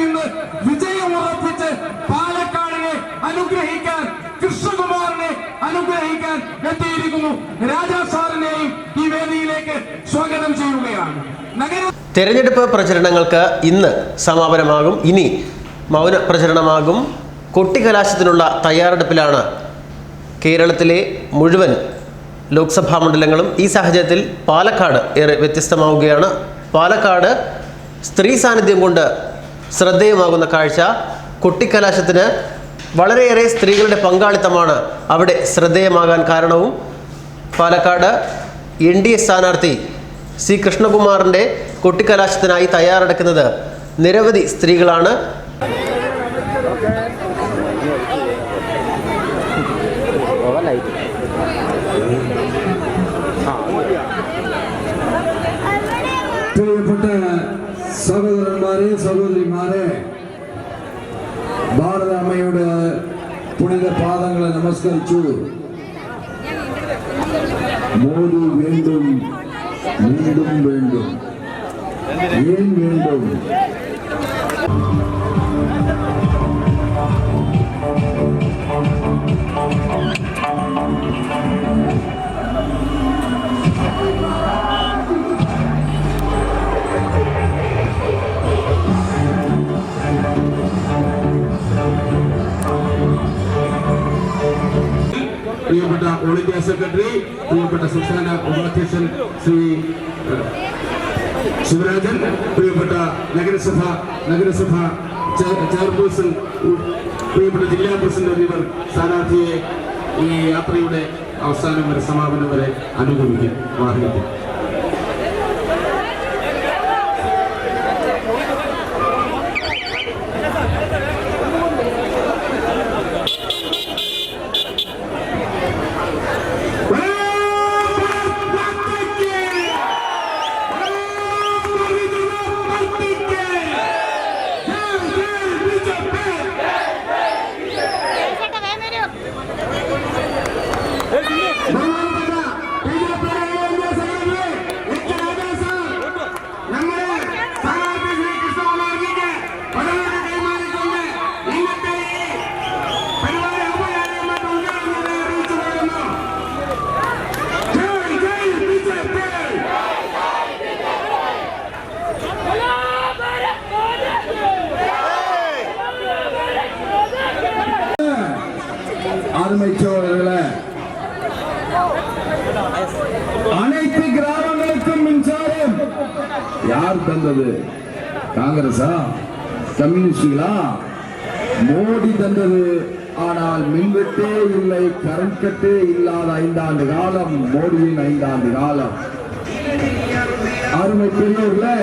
നിന്ന് വിജയം ഉറപ്പിച്ച് പാലക്കാടിനെ അനുഗ്രഹിക്കാൻ കൃഷ്ണകുമാറിനെ അനുഗ്രഹിക്കാൻ എത്തിയിരിക്കുന്നു. രാജാ സാറിനെയും ഈ വേദിയിലേക്ക് സ്വാഗതം ചെയ്യുകയാണ്. നഗര തെരഞ്ഞെടുപ്പ് പ്രചരണങ്ങൾക്ക് ഇന്ന് സമാപനമാകും. ഇനി മൗന പ്രചരണമാകും. കൊട്ടിക്കലാശത്തിനുള്ള തയ്യാറെടുപ്പിലാണ് കേരളത്തിലെ മുഴുവൻ ലോക്സഭാ മണ്ഡലങ്ങളും ഈ സാഹചര്യത്തിൽ പാലക്കാട് ഏറെ വ്യത്യസ്തമാവുകയാണ്. പാലക്കാട് സ്ത്രീ സാന്നിധ്യം കൊണ്ട് ശ്രദ്ധേയമാകുന്ന കാഴ്ച കൊട്ടിക്കലാശത്തിന് വളരെയേറെ സ്ത്രീകളുടെ പങ്കാളിത്തമാണ് അവിടെ ശ്രദ്ധേയമാകാൻ കാരണവും. പാലക്കാട് എൻ ഡി എ സ്ഥാനാർത്ഥി സി കൃഷ്ണകുമാറിന്റെ കൊട്ടിക്കലാശത്തിനായി തയ്യാറെടുക്കുന്നത് നിരവധി സ്ത്രീകളാണ്. പ്രിയപ്പെട്ട சகோதரன்மாரே சகோதரிமாரே பாரத அம்மையோட புனித பாதங்களை நமஸ்கரிச்சு மோது வேண்டும் மீண்டும் வேண்டும் ஏன் வேண்டும்? പ്രിയപ്പെട്ട ഓൾ ഇന്ത്യ സെക്രട്ടറി പ്രിയപ്പെട്ട സംസ്ഥാന ഉപാധ്യക്ഷൻ ശ്രീ ശിവരാജൻ പ്രിയപ്പെട്ട നഗരസഭ നഗരസഭ ചെയർ- ചെയർപേഴ്സൺ പ്രിയപ്പെട്ട ജില്ലാ പ്രസിഡന്റ് എന്നിവർ സ്ഥാനാർത്ഥിയെ ഈ യാത്രയുടെ അവസാനം വരെ സമാപനം വരെ അനുഗമിക്കും. വാഹനത്തിൽ. ஆரம்பிச்சவர்களை அனைத்து கிராமங்களுக்கும் மின்சாரம். யார் தந்தது? காங்கிரஸா? கம்யூனிஸ்டுகளா? மோடி தந்தது. ஆனால் மின்வெட்டே இல்லை கரண்ட் கட்டே இல்லாத ஐந்தாண்டு காலம் மோடியின் ஐந்தாண்டு காலம். அருமை பெரியவர்களே